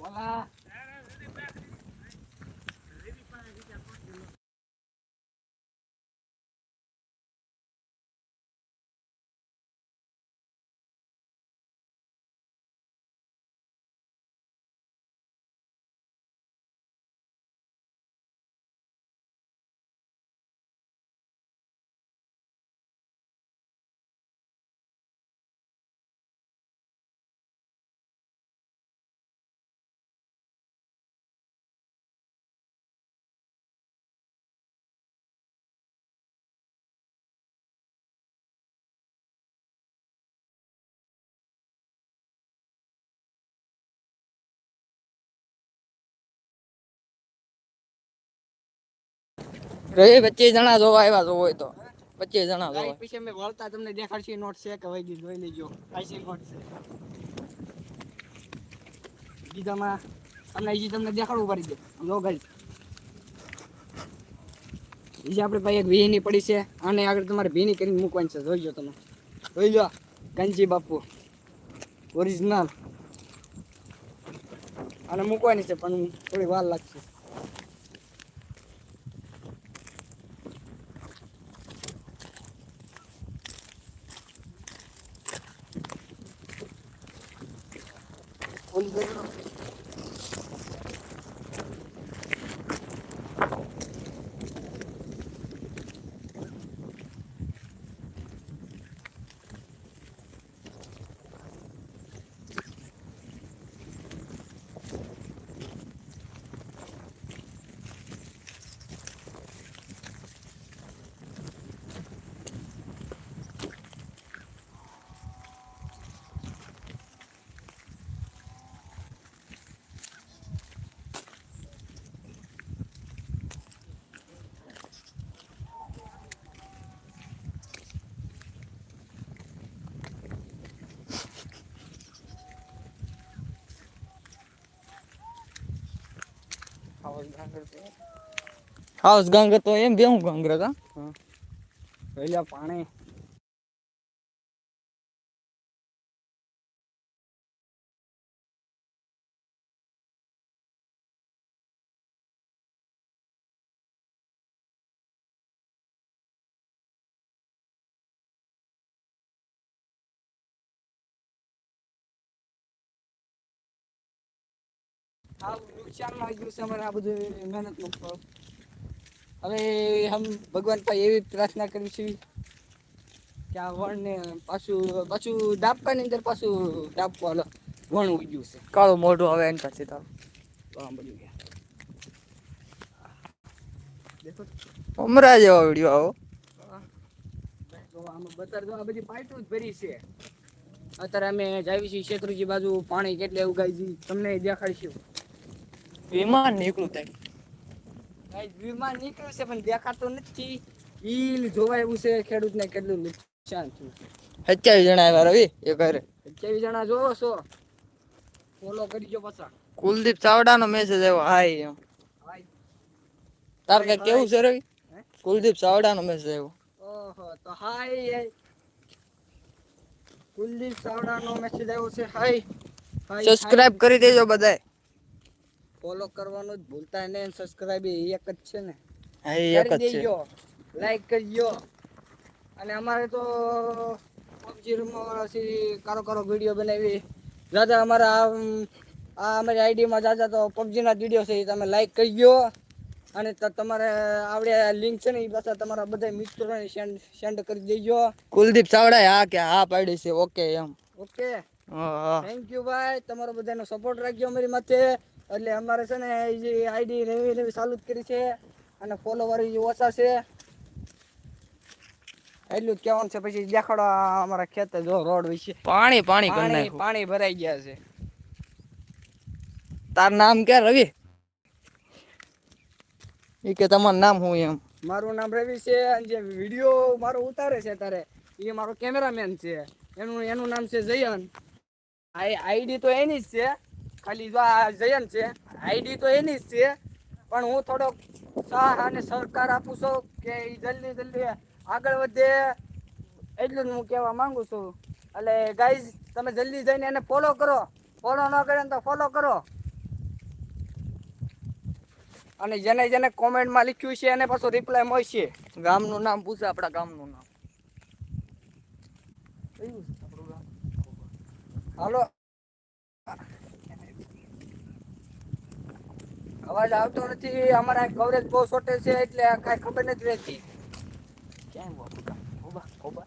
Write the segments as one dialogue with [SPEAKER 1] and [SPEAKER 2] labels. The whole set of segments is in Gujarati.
[SPEAKER 1] બોલા
[SPEAKER 2] રહી પચીસ જણા જોવા આવ્યા જો હોય તો. પચીસ જણા જોવા.
[SPEAKER 1] પછી અમે વળતા તમને દેખાડશે નોટ છે કે વહી ગઈ જોઈ લેજો. આઈસી નોટ છે. બીજામાં તમને હજી તમને દેખાડવું પડી દે જો ગાઈ બીજી આપણે ભાઈ એક વીની પડી છે. અને આગળ તમારે ભીની કરીને મૂકવાની છે. જોઈ લો તમે. જોઈ લો. કંચી બાપુ. ઓરિજિનલ અને મૂકવાની છે પણ થોડી વાર લાગશે.
[SPEAKER 2] હાઉસ ગંગ તો એમ બે હું ગંગ કા
[SPEAKER 1] પાણી. આ નુકસાનમાં ગયું છે અમારે આ બધું મહેનતનું ફળ. હવે હમ ભગવાન પાસે એવી પ્રાર્થના કરી છે કે આ વણને પાછું પાછું ડાબકાની અંદર પાછું ડાબકો હાલો વણ ઉગ્યું છે.
[SPEAKER 2] કાળું મોઢું હવે એની પાસે તારું
[SPEAKER 1] તો. આમ બધું ગયા દેખો
[SPEAKER 2] અમરા જેવા વીડિયો આવો.
[SPEAKER 1] તો આમાં બતાર તો આ બધી પાઇટું જ ભરી છે. અત્યારે અમે જાવી છીએ શેત્રુજી બાજુ પાણી કેટલે ઉગાઈ છે તમને દેખાડીશું.
[SPEAKER 2] વિમાન નીકળું થાય
[SPEAKER 1] ગાઈસ વિમાન નીકળ્યું છે પણ દેખાતું નથી. ઈ જોવાય એવું છે ખેડૂતને કેટલું નુકસાન થયું છે.
[SPEAKER 2] સત્યાવીસ જણા આવ્યા રવિ એ ઘરે.
[SPEAKER 1] કેવી જણા જોવો છો. ફોલો કરજો પાછા.
[SPEAKER 2] કુલદીપ ચાવડાનો મેસેજ આવ્યો હાય એમ.
[SPEAKER 1] હાય.
[SPEAKER 2] તાર કઈ કેવું છે રવિ? કુલદીપ ચાવડાનો મેસેજ આવ્યો.
[SPEAKER 1] ઓહો તો હાય કુલદીપ ચાવડાનો મેસેજ આવ્યો છે હાય હાય
[SPEAKER 2] સબસ્ક્રાઇબ કરી દેજો બધાય.
[SPEAKER 1] ફોલો કરવાનું જ ભૂલતા નહીં સબસ્ક્રાઇબ એક જ છે ને.
[SPEAKER 2] એ એક જ છે.
[SPEAKER 1] લાઈક કરજો. અને અમારે તો પબજી વાળા કારો કારો વીડિયો બનાવી. દાદા અમારા આ અમારી આઈડીમાં જાજા તો પબજીના વીડિયો છે એ તમે લાઈક કરજો. અને તમારે આવડે લિંક છે ને એ પાછા તમારા બધા મિત્રોને સેન્ડ સેન્ડ કરી દેજો.
[SPEAKER 2] કુલદીપ ચાવડાએ હા કે હા પાડી છે ઓકે એમ.
[SPEAKER 1] ઓકે. થેન્ક યુ ભાઈ. તમારો બધાનો સપોર્ટ રાખજો અમારી માથે. એટલે અમારે છે ને જે આઈડી નવી નવી ચાલુ જ કરી છે અને ફોલોવર ઓછા છે. એટલું જ કહેવાનું છે પછી દેખાડો અમારા ખેતર જો રોડ વિશે.
[SPEAKER 2] પાણી પાણી
[SPEAKER 1] પાણી પાણી ભરાઈ ગયા છે.
[SPEAKER 2] તાર નામ કે રવિ? એ કે તમારું નામ હું એમ?
[SPEAKER 1] મારું નામ રવિ છે અને જે વીડિયો મારો ઉતારે છે તારે એ મારો કેમેરામેન છે. એનું એનું નામ છે જયન આઈડી તો એની જ છે. ખાલી જો આ જયન છે આઈડી તો એની જ છે પણ હું થોડોક સાહ અને સહકાર આપું છું કે એ જલ્દી જલ્દી આગળ વધે એટલું જ હું કહેવા માંગુ છું. એટલે ગાઈઝ તમે જલ્દી જઈને એને ફોલો કરો. ફોલો ન કરે તો ફોલો કરો. અને જેને જેને કોમેન્ટમાં લખ્યું છે એને પાછું રિપ્લાય મળશે.
[SPEAKER 2] ગામનું નામ પૂછે આપણા ગામનું નામ?
[SPEAKER 1] હાલો. અવાજ આવતો નથી અમારા કવરેજ બહુ શોર્ટેજ છે એટલે કાંઈ ખબર નથી રહેતી? ગોબા ગોબા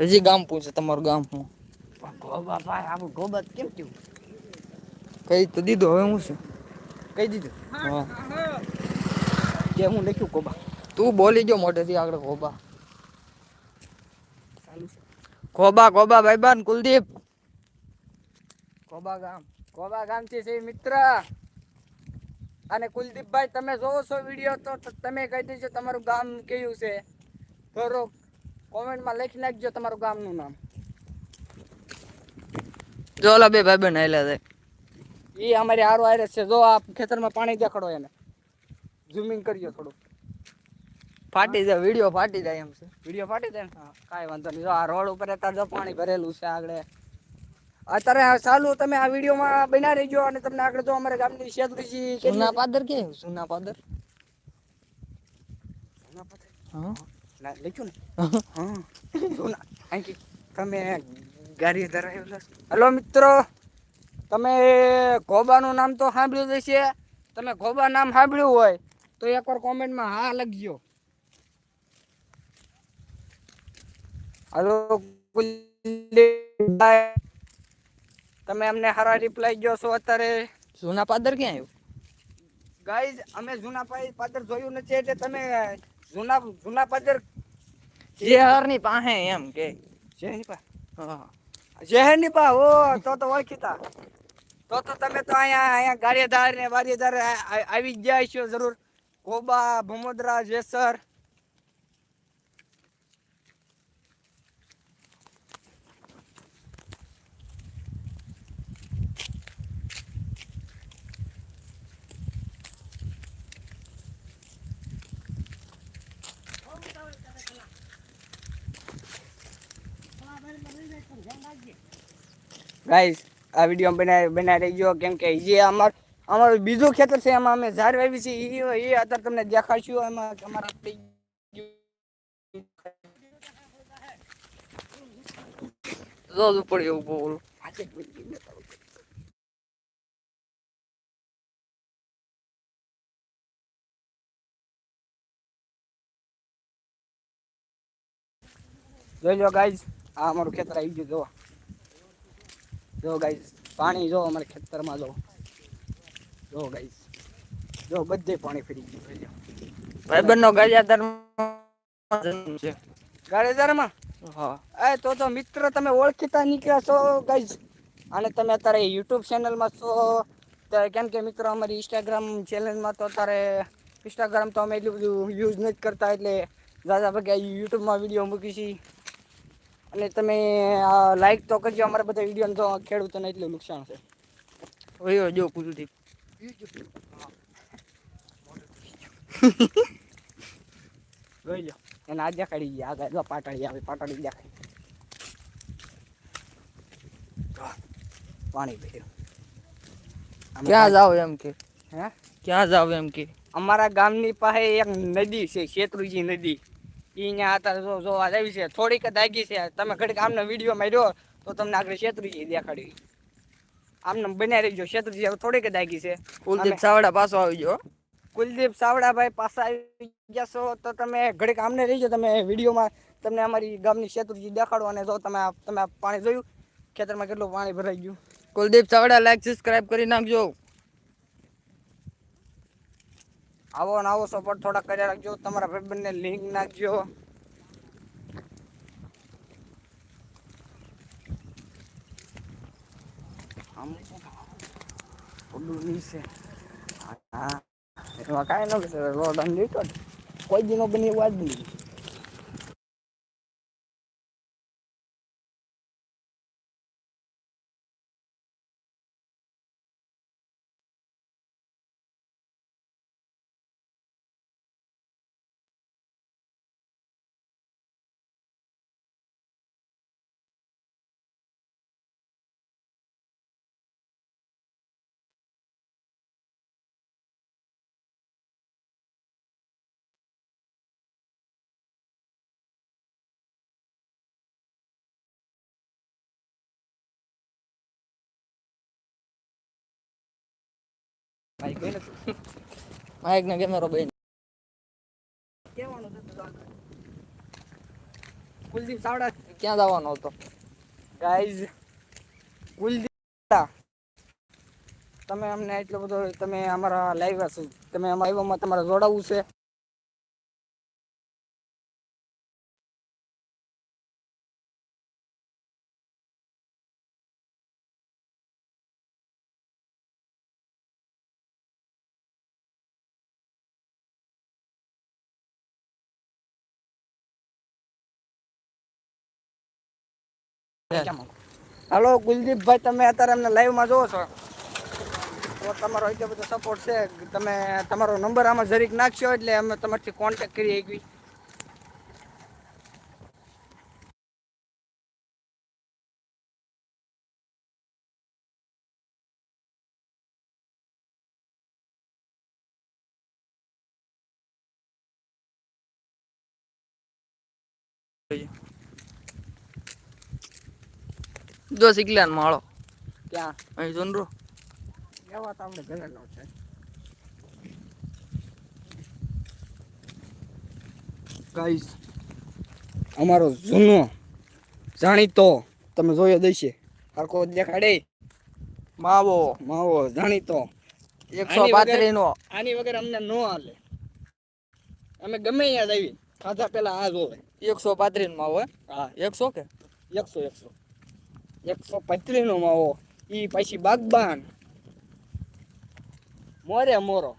[SPEAKER 2] હજી ગામ પૂછે તમારું ગામ હું
[SPEAKER 1] ગોબા ભાઈ આવું ગોબા કેમ થયું?
[SPEAKER 2] કઈ તો દીધું હવે હું શું?
[SPEAKER 1] કહી દીધું?
[SPEAKER 2] હા.
[SPEAKER 1] કે હું લખ્યું ગોબા?
[SPEAKER 2] તું બોલી ગયો મોઢેથી આગળ
[SPEAKER 1] છે.
[SPEAKER 2] ખોબા ખોબા ભાઈબાન કુલદીપ. ખોબા ગામ.
[SPEAKER 1] ગોબા ગામથી છે મિત્ર. અને કુલદીપભાઈ તમે જોવો છો વીડિયો તો તમે કહી દેજો તમારું ગામ કયું છે. થોડો કોમેન્ટમાં લખી નાખજો તમારું ગામનું નામ.
[SPEAKER 2] જો ઓલા બે ભાઈ બહેન આવેલા છે.
[SPEAKER 1] એ અમારી આરો આયરસ છે. જો આ ખેતરમાં પાણી દેખાડો એને. ઝૂમિંગ કરજો થોડું.
[SPEAKER 2] ફાટી જાય વીડિયો ફાટી જાય એમ છે.
[SPEAKER 1] વીડિયો ફાટી જાય હા કાંઈ વાંધો નહીં. જો આ રોડ ઉપર અત્યારે જો પાણી ભરેલું છે આગળ. અત્યારે ચાલુ તમે આ વિડીયોમાં બના રહીજો અને તમને આગળ જો અમારા ગામની શેતુજી
[SPEAKER 2] સુના પાદર કે સુના પાદર? હા.
[SPEAKER 1] લખ્યું ને? હા. સોના. અહીંથી તમે ગાડી ધરાવેલા હલો મિત્રો તમે ગોબાનું નામ તો સાંભળ્યું છે હશે. તમે ગોબા નામ સાંભળ્યું હોય તો એકવાર કોમેન્ટમાં હા લખજો. હલો તમે અમને સારા રિપ્લાય ગયો છો અત્યારે.
[SPEAKER 2] જૂના પાદર ક્યાં આવ્યું?
[SPEAKER 1] ગાઈઝ અમે જૂના પાદર જોયું નથી એટલે તમે જૂના જૂના પાદર
[SPEAKER 2] જેહરની પાસે એમ કે.
[SPEAKER 1] જેહરની પા
[SPEAKER 2] હા.
[SPEAKER 1] શહેરની પા ઓ તો તો ઓળખીતા. તો તો તમે તો અહીંયા અહીંયા ગાડીદાર ને આ- આવી જ ગયા છો જરૂર. કોબા ભમોદરા જેસર. ગાઈસ આ વીડિયો બનાવી બનાવી રહેજો કેમ કે જે અમાર અમારું બીજું ખેતર છે, એમાં અમે ઝાડ વાવી છે. એ અત્યારે તમને દેખાડશું. એમાં અમારા જોઈ લો ગાઈઝ આ અમારું ખેતર આવી ગયું. જો જો ગાઈઝ પાણી જો અમારા ખેતરમાં જો. જો ગાઈઝ જો બધે પાણી ફરી ગયું જોઈ લો
[SPEAKER 2] ભાઈ બંને ગાડિયાદાર છે.
[SPEAKER 1] ગાળેદારમાં
[SPEAKER 2] હા.
[SPEAKER 1] એ તો તો મિત્ર તમે ઓળખીતા નીકળ્યા છો ગાઈઝ અને તમે અત્યારે યુટ્યુબ ચેનલમાં છો. ત્યારે કેમ કે મિત્રો અમારી ઇન્સ્ટાગ્રામ ચેનલમાં તો અત્યારે ઇન્સ્ટાગ્રામ તો અમે એટલું બધું યુઝ નથી કરતા એટલે દાદા ભાગે યુટ્યુબમાં વીડિયો મૂકી છીએ અને તમે લાઈક તો કરજો. અમારા બધા વીડિયો તો ખેડૂતોને એટલું નુકસાન છે.
[SPEAKER 2] ઓયો જો કુલદીપ
[SPEAKER 1] જોઈ લો. એને આ દેખાડી ગયા આગળ જો પાટડી આવે પાટડી દેખાય. પાણી ભર્યું.
[SPEAKER 2] ક્યાં જાવ એમ કે?
[SPEAKER 1] હે?
[SPEAKER 2] ક્યાં જાવ એમ કે?
[SPEAKER 1] અમારા ગામની પાસે એક નદી છે શેત્રુજી નદી. અહીંયા અત્યારે જો જોવા આવી છે. થોડીક જ આગી છે. તમે ઘડીક આમનો વીડિયો માર્યો તો તમને આગળ શેત્રુજી દેખાડી આમને બન્યા રહીજો. શેત્રુજી થોડીક જ આગી છે.
[SPEAKER 2] કુલદીપ સાવડા પાછો આવી ગયો.
[SPEAKER 1] કુલદીપ સાવડાભાઈ પાસે આવી ગયા છો તો તમે ઘડીક આમને રહીજો. તમે વિડીયોમાં તમને અમારી ગામની શેત્રુજી દેખાડો અને જો તમે તમે પાણી જોયું ખેતરમાં કેટલું પાણી ભરાઈ ગયું.
[SPEAKER 2] કુલદીપ ચાવડા લાઈક સબસ્ક્રાઇબ કરી નાખજો.
[SPEAKER 1] આવો ને આવો સપોર્ટ થોડા કર્યા રાખજો. તમારા ભાઈબંધને લિંક નાખજો. કાંઈ ન કરે રોડ અને લીટો જ. કોઈ દિનો બની આજ નહીં
[SPEAKER 2] માઇક ને કેમેરો બેન.
[SPEAKER 1] કુલદીપ સાવડા
[SPEAKER 2] ક્યાં જવાનો હતો?
[SPEAKER 1] ગાઈઝ કુલદીપ તમે અમને એટલો બધો તમે અમારા લાઈવ તમે અમારા લાઈવમાં તમારે જોડાવવું છે. હાલો કુલદીપભાઈ તમે અત્યારે અમને લાઈવમાં જોવો છો. તો તમારો એટલો બધો સપોર્ટ છે. તમે તમારો નંબર આમાં જરીક નાખશો એટલે અમે તમારથી કોન્ટેક્ટ કરી શકીએ.
[SPEAKER 2] જો શીખલ્યા માળો.
[SPEAKER 1] ક્યાં?
[SPEAKER 2] અહીં જોનરો.
[SPEAKER 1] એવા તો આપણે ઘરેલો છે. ગાઈસ અમારો જૂનો જાણીતો તમે જોયો દઈશે હરકો દેખાડે.
[SPEAKER 2] માવો.
[SPEAKER 1] માવો જાણીતો.
[SPEAKER 2] એકસો પાંત્રીસ નો
[SPEAKER 1] આની વગર અમને ન હાલે. અમે ગમે ત્યાં આવી ખાધા પેલા આ જોવે.
[SPEAKER 2] એકસો પાંત્રીસ માવો હે?
[SPEAKER 1] હા.
[SPEAKER 2] એકસો કે?
[SPEAKER 1] એકસો એકસો. એકસો પત્રીનો માવો એ પછી બાગબાન. મોરે મોરો.